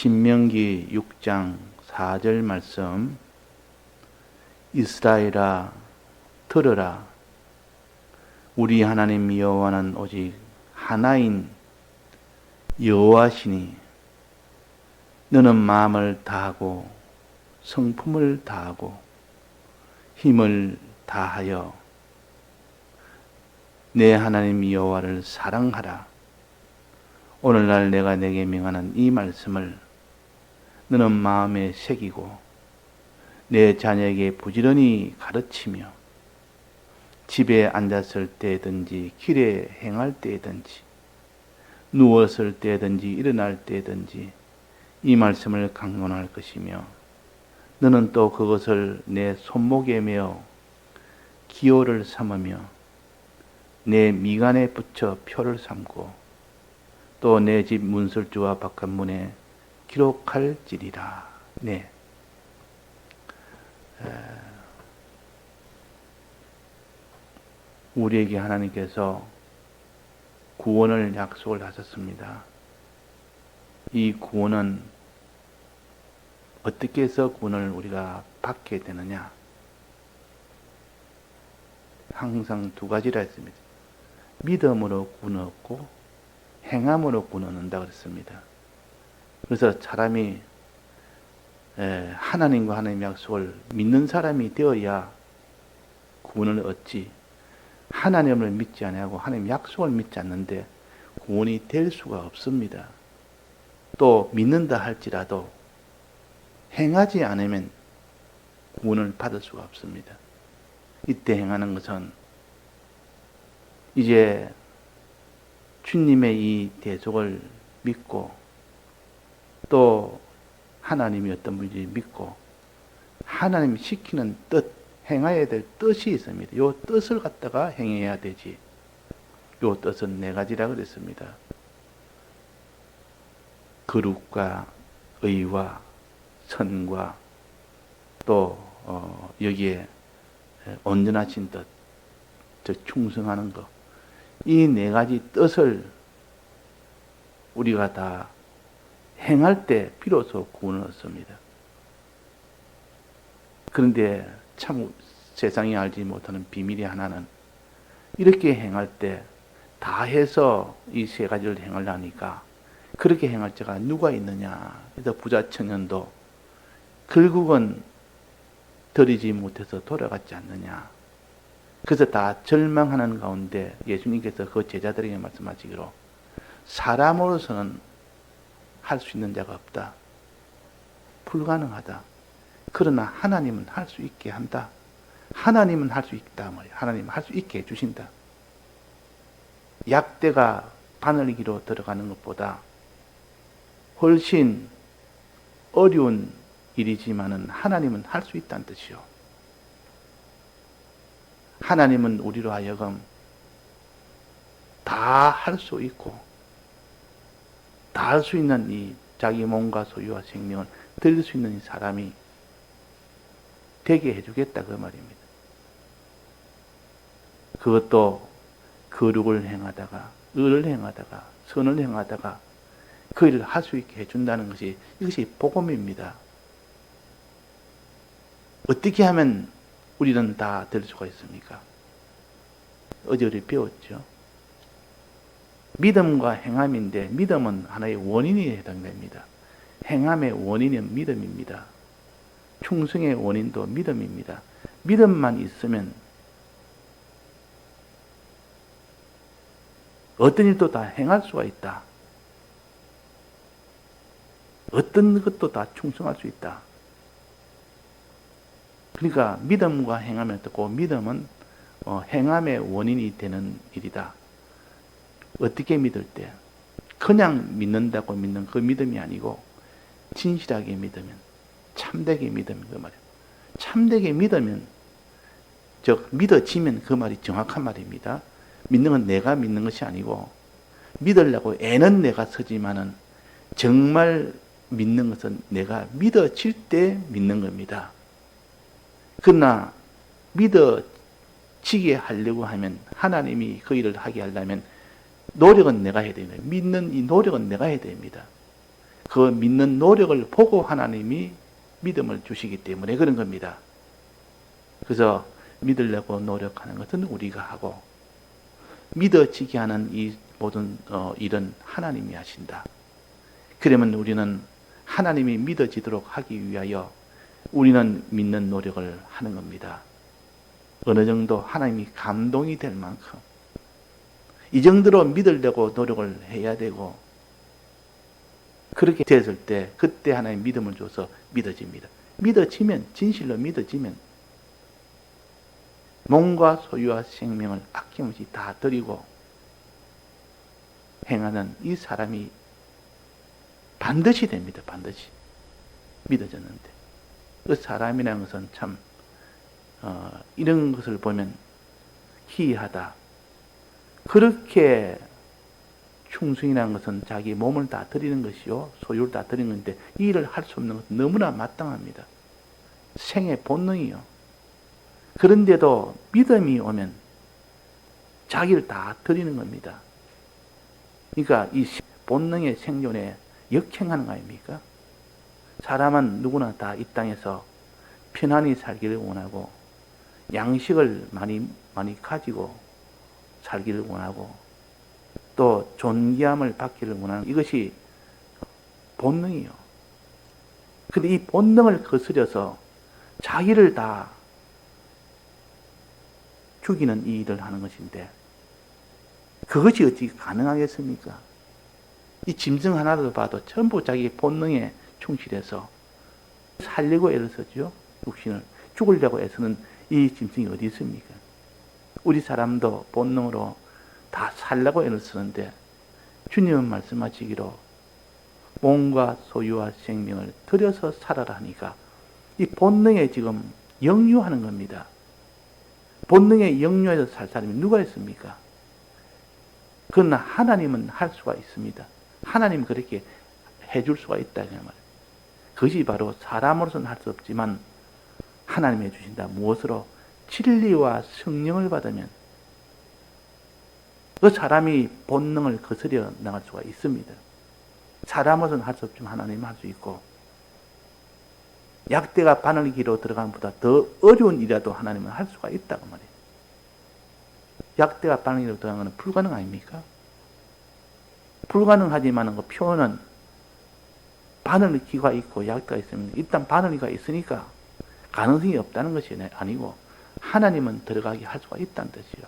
신명기 6장 4절 말씀 이스라엘아 들으라 우리 하나님 여호와는 오직 하나인 여호와시니 너는 마음을 다하고 성품을 다하고 힘을 다하여 내 하나님 여호와를 사랑하라. 오늘날 내가 내게 명하는 이 말씀을 너는 마음에 새기고 내 자녀에게 부지런히 가르치며 집에 앉았을 때든지 길에 행할 때든지 누웠을 때든지 일어날 때든지 이 말씀을 강론할 것이며 너는 또 그것을 내 손목에 메어 기호를 삼으며 내 미간에 붙여 표를 삼고 또 내 집 문설주와 바깥문에 기록할지리라. 네. 우리에게 하나님께서 구원을 약속을 하셨습니다. 이 구원은 어떻게 해서 구원을 우리가 받게 되느냐? 항상 두 가지라 했습니다. 믿음으로 구원 얻고 행함으로 구원 얻는다 그랬습니다. 그래서 사람이 하나님과 하나님의 약속을 믿는 사람이 되어야 구원을 얻지. 하나님을 믿지 않고 하나님 약속을 믿지 않는데 구원이 될 수가 없습니다. 또 믿는다 할지라도 행하지 않으면 구원을 받을 수가 없습니다. 이때 행하는 것은 이제 주님의 이 대속을 믿고 또 하나님이 어떤 분인지 믿고 하나님이 시키는 뜻, 행해야 될 뜻이 있습니다. 요 뜻을 갖다가 행해야 되지. 요 뜻은 네 가지라 그랬습니다. 거룩과 의와 선과 또 어, 여기에 온전하신 뜻, 즉 충성하는 것. 이 네 가지 뜻을 우리가 다 행할 때 비로소 구원을 얻습니다. 그런데 참 세상이 알지 못하는 비밀이 하나는 이렇게 행할 때 다 해서 이 세 가지를 행하려니까 그렇게 행할 자가 누가 있느냐. 그래서 부자 청년도 결국은 드리지 못해서 돌아갔지 않느냐. 그래서 다 절망하는 가운데 예수님께서 그 제자들에게 말씀하시기로 사람으로서는 할 수 있는 자가 없다. 불가능하다. 그러나 하나님은 할 수 있게 한다. 하나님은 할 수 있다. 하나님은 할 수 있게 해주신다. 약대가 바늘기로 들어가는 것보다 훨씬 어려운 일이지만은 하나님은 할 수 있다는 뜻이요. 하나님은 우리로 하여금 다 할 수 있고 다 할 수 있는 이 자기 몸과 소유와 생명을 드릴 수 있는 이 사람이 되게 해주겠다 그 말입니다. 그것도 거룩을 행하다가 의를 행하다가 선을 행하다가 그 일을 할 수 있게 해준다는 것이 이것이 복음입니다. 어떻게 하면 우리는 다 될 수가 있습니까? 어제 우리 배웠죠. 믿음과 행함인데 믿음은 하나의 원인이 해당됩니다. 행함의 원인은 믿음입니다. 충성의 원인도 믿음입니다. 믿음만 있으면 어떤 일도 다 행할 수가 있다. 어떤 것도 다 충성할 수 있다. 그러니까 믿음과 행함이 어떻고 믿음은 어, 행함의 원인이 되는 일이다. 어떻게 믿을 때? 그냥 믿는다고 믿는 그 믿음이 아니고 진실하게 믿으면 참되게 믿으면 그 말이에요. 참되게 믿으면 즉 믿어지면 그 말이 정확한 말입니다. 믿는 건 내가 믿는 것이 아니고 믿으려고 애는 내가 서지만은 정말 믿는 것은 내가 믿어질 때 믿는 겁니다. 그러나 믿어지게 하려고 하면 하나님이 그 일을 하게 하려면 노력은 내가 해야 됩니다. 믿는 이 노력은 내가 해야 됩니다. 그 믿는 노력을 보고 하나님이 믿음을 주시기 때문에 그런 겁니다. 그래서 믿으려고 노력하는 것은 우리가 하고 믿어지게 하는 이 모든 어, 일은 하나님이 하신다. 그러면 우리는 하나님이 믿어지도록 하기 위하여 우리는 믿는 노력을 하는 겁니다. 어느 정도 하나님이 감동이 될 만큼 이 정도로 믿으려고 노력을 해야 되고 그렇게 됐을 때 그때 하나님 믿음을 줘서 믿어집니다. 믿어지면 진실로 믿어지면 몸과 소유와 생명을 아낌없이 다 드리고 행하는 이 사람이 반드시 됩니다. 반드시 믿어졌는데 그 사람이라는 것은 참 어, 이런 것을 보면 희하다. 그렇게 충성이라는 것은 자기 몸을 다 드리는 것이요 소유를 다 드리는 건데 이 일을 할 수 없는 것은 너무나 마땅합니다. 생의 본능이요. 그런데도 믿음이 오면 자기를 다 드리는 겁니다. 그러니까 이 본능의 생존에 역행하는 거 아닙니까? 사람은 누구나 다 이 땅에서 편안히 살기를 원하고 양식을 많이 많이 가지고 살기를 원하고 또 존귀함을 받기를 원하는 이것이 본능이요. 근데 이 본능을 거스려서 자기를 다 죽이는 이 일을 하는 것인데 그것이 어떻게 가능하겠습니까? 이 짐승 하나를 봐도 전부 자기 본능에 충실해서 살려고 애를 쓰죠. 육신을 죽으려고 애쓰는 이 짐승이 어디 있습니까? 우리 사람도 본능으로 다 살려고 애를 쓰는데 주님은 말씀하시기로 몸과 소유와 생명을 들여서 살아라 하니까 이 본능에 지금 영유하는 겁니다. 본능에 영유해서 살 사람이 누가 있습니까? 그러나 하나님은 할 수가 있습니다. 하나님 그렇게 해줄 수가 있다. 그 말이에요. 그것이 바로 사람으로서는 할 수 없지만 하나님이 해주신다. 무엇으로? 진리와 성령을 받으면 그 사람이 본능을 거스려 나갈 수가 있습니다. 사람으로서는 할 수 없지만 하나님은 할수 있고 약대가 바늘기로 들어가는 보다 더 어려운 일이라도 하나님은 할 수가 있다고 말이에요. 약대가 바늘기로 들어가는 것은 불가능 아닙니까? 불가능하지만 그 표현은 바늘기가 있고 약대가 있으면 일단 바늘기가 있으니까 가능성이 없다는 것이 아니고 하나님은 들어가게 할 수가 있다는 뜻이요.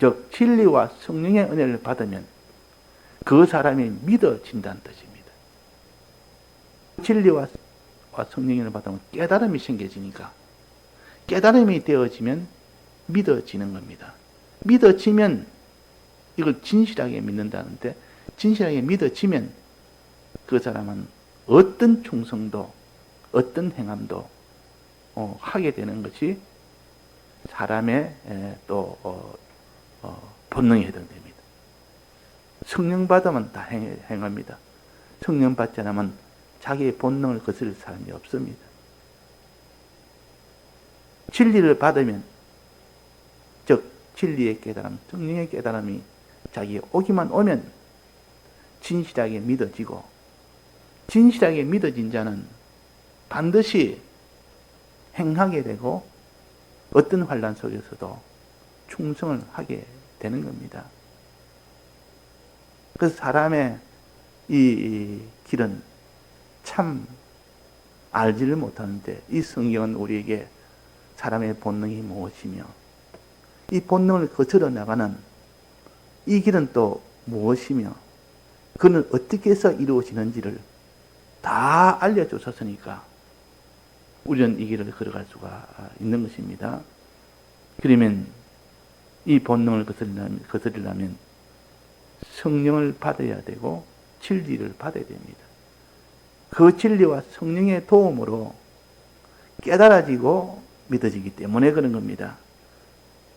즉 진리와 성령의 은혜를 받으면 그 사람이 믿어진다는 뜻입니다. 진리와 성령의 은혜를 받으면 깨달음이 생겨지니까 깨달음이 되어지면 믿어지는 겁니다. 믿어지면 이걸 진실하게 믿는다는데 진실하게 믿어지면 그 사람은 어떤 충성도 어떤 행함도 어, 하게 되는 것이 사람의 에, 또 어, 어, 본능에 해당됩니다. 성령 받으면 다 행, 행합니다. 성령 받지 않으면 자기의 본능을 거스릴 사람이 없습니다. 진리를 받으면 즉 진리의 깨달음, 성령의 깨달음이 자기에 오기만 오면 진실하게 믿어지고 진실하게 믿어진 자는 반드시 행하게 되고 어떤 환란 속에서도 충성을 하게 되는 겁니다. 그래서 사람의 이 길은 참 알지를 못하는데 이 성경은 우리에게 사람의 본능이 무엇이며 이 본능을 거슬러 나가는 이 길은 또 무엇이며 그는 어떻게 해서 이루어지는지를 다 알려주셨으니까 우리는 이 길을 걸어갈 수가 있는 것입니다. 그러면 이 본능을 거스리려면 성령을 받아야 되고 진리를 받아야 됩니다. 그 진리와 성령의 도움으로 깨달아지고 믿어지기 때문에 그런 겁니다.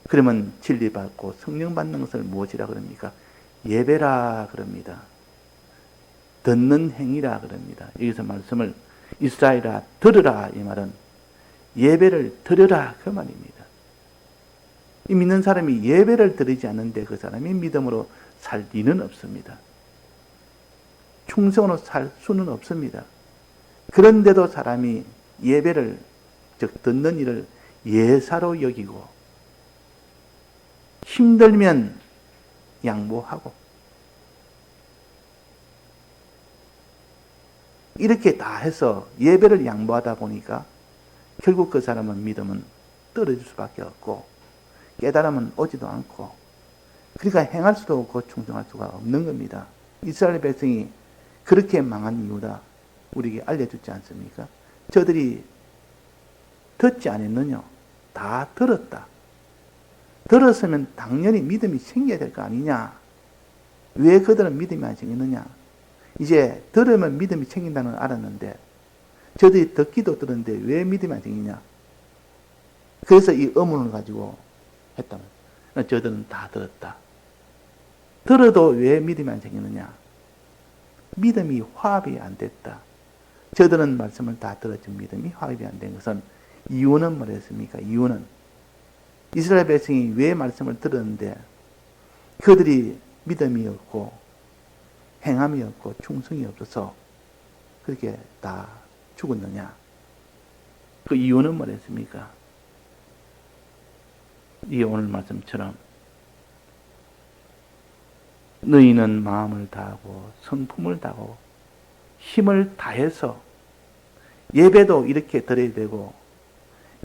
그러면 진리 받고 성령 받는 것을 무엇이라 그럽니까? 예배라 그럽니다. 듣는 행위라 그럽니다. 여기서 말씀을 이스라엘아 들으라 이 말은 예배를 드려라 그 말입니다. 이 믿는 사람이 예배를 드리지 않는데 그 사람이 믿음으로 살 리는 없습니다. 충성으로 살 수는 없습니다. 그런데도 사람이 예배를, 즉, 듣는 일을 예사로 여기고, 힘들면 양보하고, 이렇게 다 해서 예배를 양보하다 보니까 결국 그 사람은 믿음은 떨어질 수밖에 없고, 깨달음은 오지도 않고, 그러니까 행할 수도 없고 충성할 수가 없는 겁니다. 이스라엘 백성이 그렇게 망한 이유다. 우리에게 알려주지 않습니까? 저들이 듣지 않았느냐? 다 들었다. 들었으면 당연히 믿음이 생겨야 될 거 아니냐? 왜 그들은 믿음이 안 생겼느냐? 이제 들으면 믿음이 생긴다는 걸 알았는데 저들이 듣기도 들었는데 왜 믿음이 안 생기냐? 그래서 이 의문을 가지고 했다면 저들은 다 들었다. 들어도 왜 믿음이 안 생기느냐? 믿음이 화합이 안 됐다. 저들은 말씀을 다 들었지만 믿음이 화합이 안 된 것은 이유는 뭐랬습니까? 이유는 이스라엘 백성이 왜 말씀을 들었는데 그들이 믿음이 없고 행함이 없고 충성이 없어서 그렇게 다 죽었느냐? 그 이유는 뭐랬습니까? 이 오늘 말씀처럼 너희는 마음을 다하고 성품을 다하고 힘을 다해서 예배도 이렇게 드려야 되고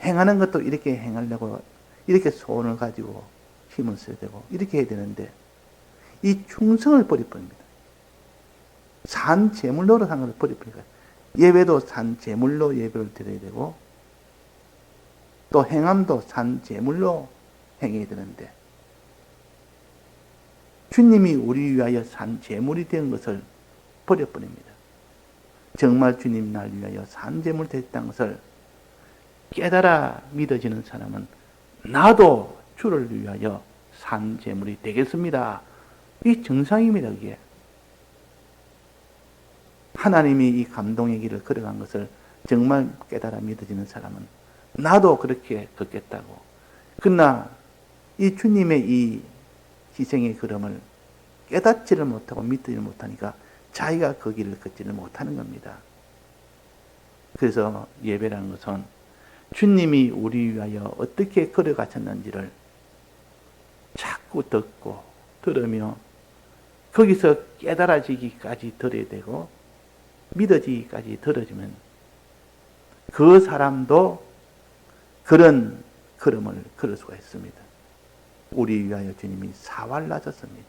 행하는 것도 이렇게 행하려고 이렇게 소원을 가지고 힘을 써야 되고 이렇게 해야 되는데 이 충성을 버려버립니다. 산 제물로로 한 것을 버려버리니까 예배도 산 제물로 예배를 드려야 되고 또 행함도 산 제물로 행해야 되는데 주님이 우리 위하여 산 제물이 된 것을 버려버립니다. 정말 주님 날 위하여 산 제물 됐다는 것을 깨달아 믿어지는 사람은 나도 주를 위하여 산 제물이 되겠습니다. 이 정상입니다, 이게. 하나님이 이 감동의 길을 걸어간 것을 정말 깨달아 믿어지는 사람은 나도 그렇게 걷겠다고. 그러나 이 주님의 이 희생의 걸음을 깨닫지를 못하고 믿지를 못하니까 자기가 그 길을 걷지를 못하는 겁니다. 그래서 예배라는 것은 주님이 우리 위하여 어떻게 걸어가셨는지를 자꾸 듣고 들으며 거기서 깨달아지기까지 들어야 되고 믿어지기까지 들어지면 그 사람도 그런 걸음을 걸을 수가 있습니다. 우리 위하여 주님이 사활나셨습니다.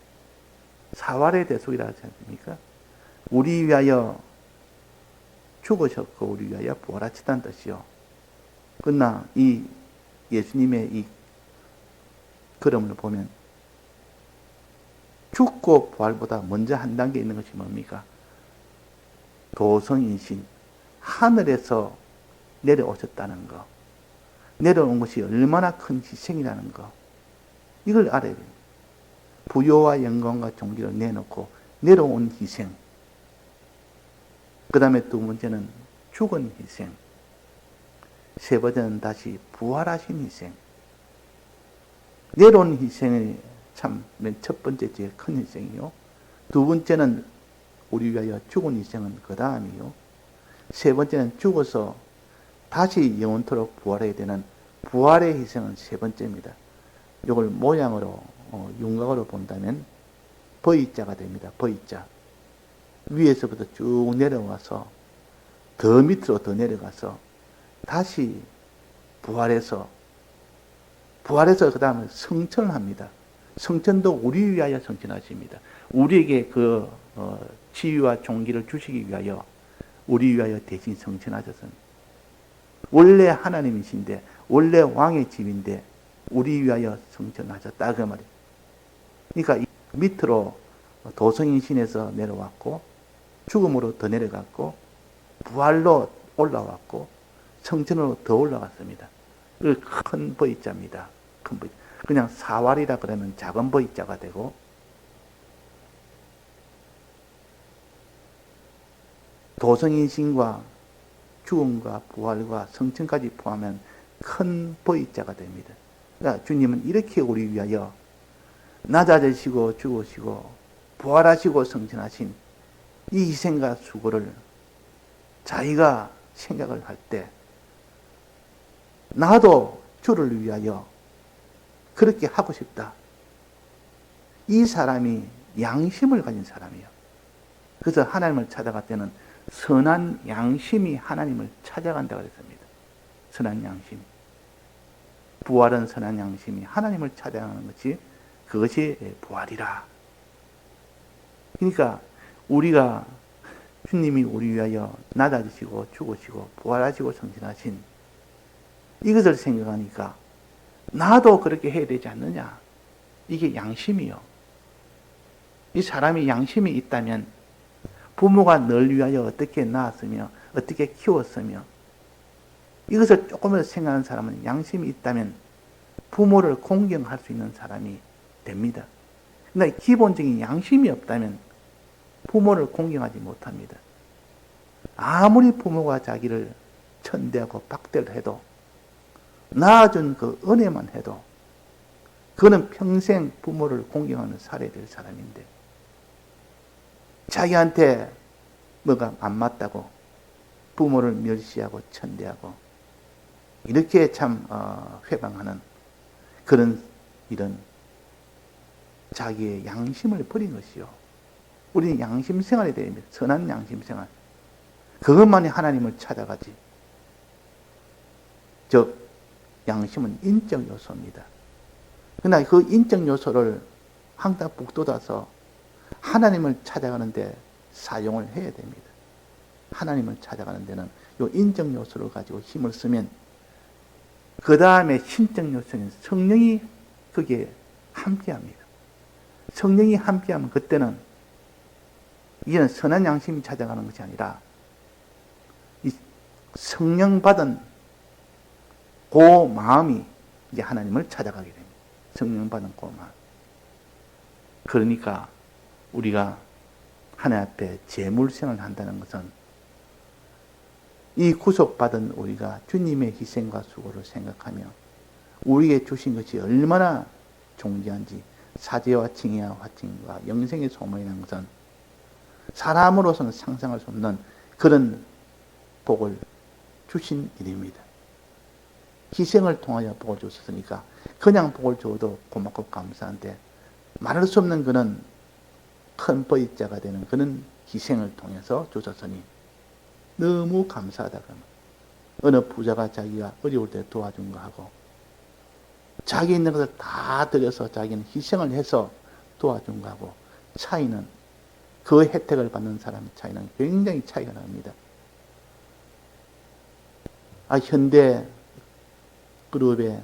사활의 대속이라 하지 않습니까? 우리 위하여 죽으셨고 우리 위하여 부활하시다는 뜻이요. 그러나 이 예수님의 이 걸음을 보면 죽고 부활보다 먼저 한 단계 있는 것이 뭡니까? 도성인신 하늘에서 내려오셨다는 거. 내려온 것이 얼마나 큰 희생이라는 거. 이걸 알아야 됩니다. 부여와 영광과 종기를 내놓고 내려온 희생. 그 다음에 두 번째는 죽은 희생. 세 번째는 다시 부활하신 희생. 내려온 희생이 참맨첫 번째 제일 큰 희생이요. 두 번째는 우리 위하여 죽은 희생은 그 다음이요. 세 번째는 죽어서 다시 영원토록 부활해야 되는 부활의 희생은 세 번째입니다. 이걸 모양으로 어, 윤곽으로 본다면 V자가 됩니다. V자. 위에서부터 쭉 내려와서 더 밑으로 더 내려가서 다시 부활해서 부활해서 그 다음에 성천을 합니다. 성천도 우리 위하여 성천하십니다. 우리에게 그 어, 지위와 종기를 주시기 위하여 우리 위하여 대신 성천하셨습니다. 원래 하나님이신데 원래 왕의 집인데 우리 위하여 성천하셨다 그 말이에요. 그러니까 밑으로 도성인 신에서 내려왔고 죽음으로 더 내려갔고 부활로 올라왔고 성천으로 더 올라갔습니다. 큰 V자입니다. 큰 V. 그냥 사활이라 그러면 작은 V자가 되고 도성인신과 죽음과 부활과 성천까지 포함한 큰 V자가 됩니다. 그러니까 주님은 이렇게 우리 위하여 낮아지시고 죽으시고 부활하시고 성천하신 이 희생과 수고를 자기가 생각을 할 때 나도 주를 위하여 그렇게 하고 싶다. 이 사람이 양심을 가진 사람이에요. 그래서 하나님을 찾아갈 때는 선한 양심이 하나님을 찾아간다고 했습니다. 선한 양심. 부활은 선한 양심이 하나님을 찾아가는 것이 그것이 부활이라. 그러니까 우리가 주님이 우리 위하여 낮아지시고 죽으시고 부활하시고 성신하신 이것을 생각하니까 나도 그렇게 해야 되지 않느냐. 이게 양심이요. 이 사람이 양심이 있다면 부모가 널 위하여 어떻게 낳았으며 어떻게 키웠으며 이것을 조금이라도 생각하는 사람은 양심이 있다면 부모를 공경할 수 있는 사람이 됩니다. 그러나 기본적인 양심이 없다면 부모를 공경하지 못합니다. 아무리 부모가 자기를 천대하고 박대를 해도 낳아준 그 은혜만 해도 그는 평생 부모를 공경하는 사례 될 사람인데 자기한테 뭐가 안 맞다고 부모를 멸시하고 천대하고 이렇게 참 어, 회방하는 그런 이런 자기의 양심을 버린 것이요. 우리는 양심 생활이 됩니다. 선한 양심 생활. 그것만이 하나님을 찾아가지. 즉 양심은 인적 요소입니다. 그러나 그 인적 요소를 항상 북돋아서 하나님을 찾아가는데 사용을 해야 됩니다. 하나님을 찾아가는 데는 이 인적 요소를 가지고 힘을 쓰면 그 다음에 신적 요소는 성령이 거기에 함께합니다. 성령이 함께하면 그때는 이제는 선한 양심이 찾아가는 것이 아니라 이 성령 받은 그 마음이 이제 하나님을 찾아가게 됩니다. 성령 받은 그 마음. 그러니까 우리가 하나님 앞에 재물생을 한다는 것은 이 구속받은 우리가 주님의 희생과 수고를 생각하며 우리에게 주신 것이 얼마나 존귀한지 사제와 칭의와 화칭과 영생의 소망이라는 것은 사람으로서는 상상할 수 없는 그런 복을 주신 일입니다. 희생을 통하여 복을 주셨으니까 그냥 복을 줘도 고맙고 감사한데 말할 수 없는 그는 큰 보이자가 되는 그런 희생을 통해서 주셨으니 너무 감사하다 그러면 어느 부자가 자기가 어려울 때 도와준 거 하고 자기 있는 것을 다 들여서 자기는 희생을 해서 도와준 거 하고 차이는 그 혜택을 받는 사람의 차이는 굉장히 차이가 납니다. 아, 현대 그룹의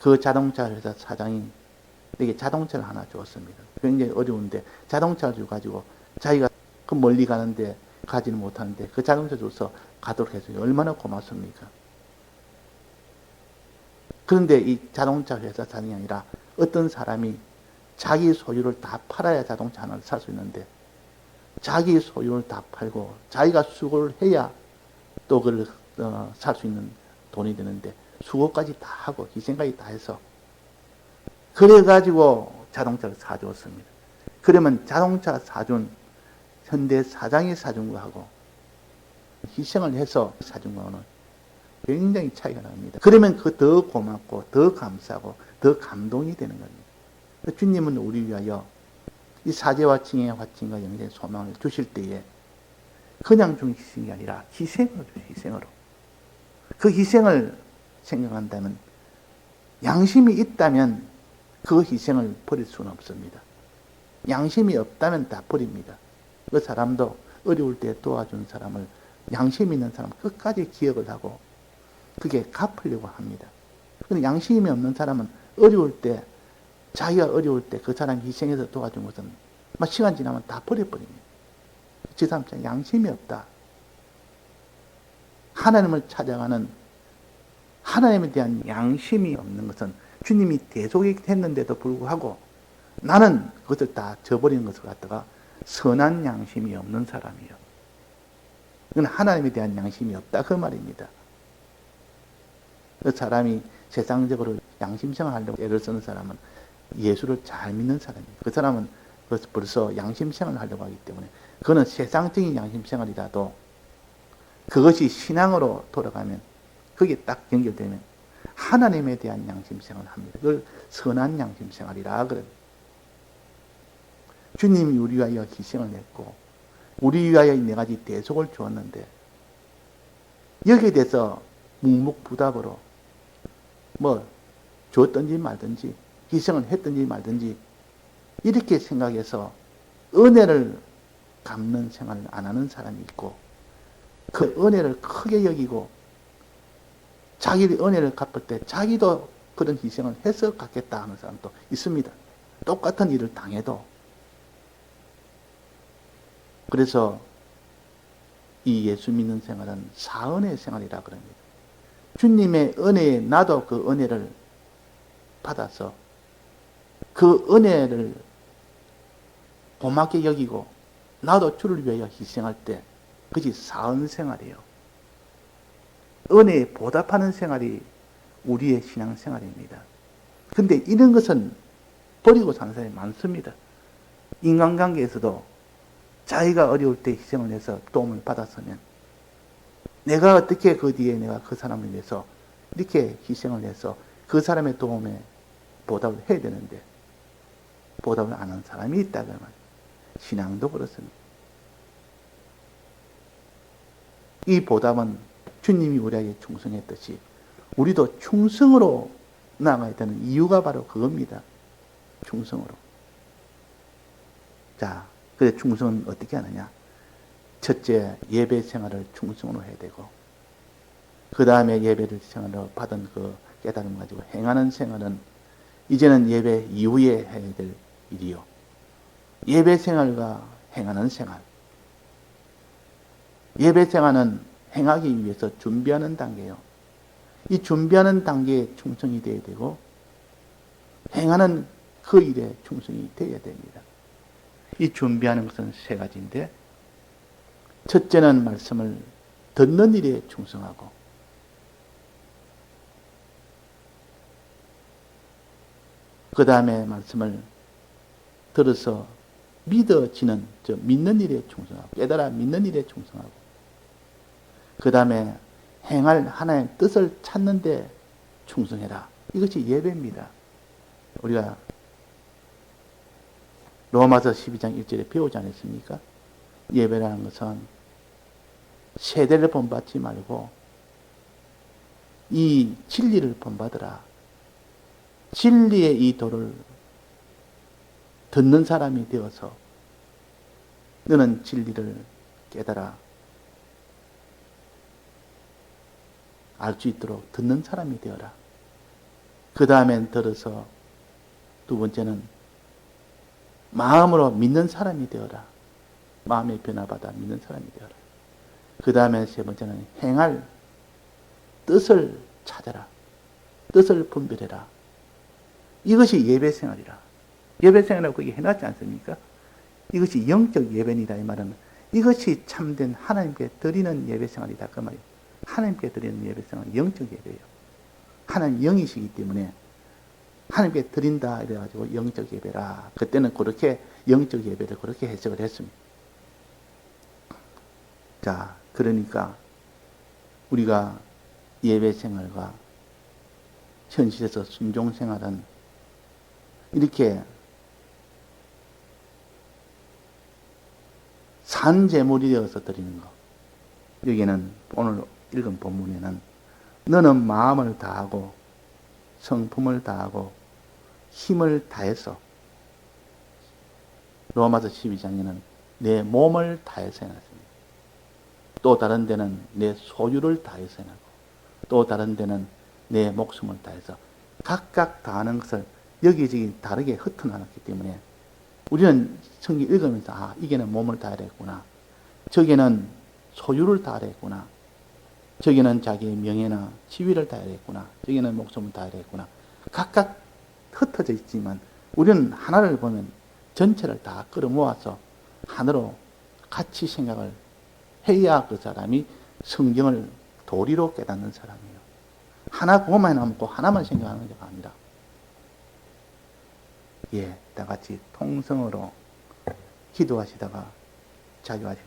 그 자동차 회사 사장이 내게 자동차를 하나 주었습니다. 굉장히 어려운데 자동차를 가지고 자기가 그 멀리 가는데 가지는 못하는데 그 자동차 줘서 가도록 해서 얼마나 고맙습니까? 그런데 이 자동차 회사 사장이 아니라 어떤 사람이 자기 소유를 다 팔아야 자동차 하나를 살 수 있는데 자기 소유를 다 팔고 자기가 수고를 해야 또 그걸 어, 살 수 있는 돈이 되는데 수고까지 다 하고 희생까지 다 해서 그래가지고 자동차를 사주었습니다. 그러면 자동차 사준 현대 사장이 사준 거하고 희생을 해서 사준 거는 굉장히 차이가 납니다. 그러면 그 더 고맙고 더 감사하고 더 감동이 되는 겁니다. 주님은 우리 위하여 이 사제와 칭의 화칭과 영생의 소망을 주실 때에 그냥 좀 희생이 아니라 희생으로 희생으로. 그 희생을 생각한다면 양심이 있다면 그 희생을 버릴 수는 없습니다. 양심이 없다면 다 버립니다. 그 사람도 어려울 때 도와준 사람을 양심 있는 사람 끝까지 기억을 하고 그게 갚으려고 합니다. 근데 양심이 없는 사람은 어려울 때 자기가 어려울 때 그 사람 희생해서 도와준 것은 막 시간 지나면 다 버려버립니다. 저 사람 양심이 없다. 하나님을 찾아가는 하나님에 대한 양심이 없는 것은 주님이 대속했는데도 불구하고 나는 그것을 다 저버리는 것을 갖다가 선한 양심이 없는 사람이에요. 그건 하나님에 대한 양심이 없다 그 말입니다. 그 사람이 세상적으로 양심생활 하려고 애를 쓰는 사람은 예수를 잘 믿는 사람이에요. 그 사람은 벌써 양심생활을 하려고 하기 때문에 그거는 세상적인 양심 생활이라도 그것이 신앙으로 돌아가면 그게 딱 연결되면 하나님에 대한 양심 생활을 합니다. 그걸 선한 양심 생활이라 그래. 주님이 우리 위하여 희생을 했고 우리 위하여 네 가지 대속을 주었는데 여기에 대해서 묵묵부답으로 뭐 줬든지 말든지 희생을 했든지 말든지 이렇게 생각해서 은혜를 갚는 생활을 안 하는 사람이 있고 그 은혜를 크게 여기고 자기 은혜를 갚을 때 자기도 그런 희생을 해서 갚겠다 하는 사람도 있습니다. 똑같은 일을 당해도 그래서 이 예수 믿는 생활은 사은의 생활이라 그럽니다. 주님의 은혜에 나도 그 은혜를 받아서 그 은혜를 고맙게 여기고 나도 주를 위하여 희생할 때 그것이 사은 생활이에요. 은혜에 보답하는 생활이 우리의 신앙 생활입니다. 근데 이런 것은 버리고 사는 사람이 많습니다. 인간관계에서도 자기가 어려울 때 희생을 해서 도움을 받았으면 내가 어떻게 그 뒤에 내가 그 사람을 위해서 이렇게 희생을 해서 그 사람의 도움에 보답을 해야 되는데 보답을 안 하는 사람이 있다 그러면 신앙도 그렇습니다. 이 보답은 주님이 우리에게 충성했듯이 우리도 충성으로 나가야 되는 이유가 바로 그겁니다. 충성으로. 자, 그래 충성은 어떻게 하느냐? 첫째, 예배 생활을 충성으로 해야 되고, 그 다음에 예배를 생활로 받은 그 깨달음 가지고 행하는 생활은 이제는 예배 이후에 해야 될 일이요. 예배 생활과 행하는 생활. 예배 생활은 행하기 위해서 준비하는 단계요. 이 준비하는 단계에 충성이 되어야 되고, 행하는 그 일에 충성이 되어야 됩니다. 이 준비하는 것은 세 가지인데, 첫째는 말씀을 듣는 일에 충성하고, 그 다음에 말씀을 들어서 믿어지는, 저 믿는 일에 충성하고, 깨달아 믿는 일에 충성하고, 그 다음에 행할 하나의 뜻을 찾는 데 충성해라. 이것이 예배입니다. 우리가 로마서 12장 1절에 배우지 않았습니까? 예배라는 것은 세대를 본받지 말고 이 진리를 본받으라. 진리의 이 도를 듣는 사람이 되어서 너는 진리를 깨달아 알 수 있도록 듣는 사람이 되어라. 그 다음엔 들어서 두 번째는 마음으로 믿는 사람이 되어라. 마음의 변화받아 믿는 사람이 되어라. 그 다음에 세 번째는 행할 뜻을 찾아라. 뜻을 분별해라. 이것이 예배 생활이라. 예배 생활이라고 거기 해놨지 않습니까? 이것이 영적 예배니다. 이 말은 이것이 참된 하나님께 드리는 예배 생활이다. 그 말이에요. 하나님께 드리는 예배 생활은 영적 예배예요. 하나님 영이시기 때문에 하나님께 드린다 이래가지고 영적 예배라. 그때는 그렇게 영적 예배를 그렇게 해석을 했습니다. 자, 그러니까 우리가 예배 생활과 현실에서 순종 생활은 이렇게 산 재물이 되어서 드리는 거. 여기는 오늘 읽은 본문에는 너는 마음을 다하고 성품을 다하고 힘을 다해서 로마서 12장에는 내 몸을 다해서 해놨습니다. 또 다른 데는 내 소유를 다해서 해놨고 또 다른 데는 내 목숨을 다해서 각각 다하는 것을 여기저기 다르게 흩어놨기 때문에 우리는 성경 읽으면서 아 이게는 몸을 다해야 했구나 저게는 소유를 다해야 했구나 저기는 자기의 명예나 지위를 다해야 했구나. 저기는 목숨을 다해야 했구나. 각각 흩어져 있지만 우리는 하나를 보면 전체를 다 끌어모아서 하나로 같이 생각을 해야 그 사람이 성경을 도리로 깨닫는 사람이에요. 하나 그것만 남고 하나만 생각하는 게 아니라 예, 다 같이 통성으로 기도하시다가 작용하게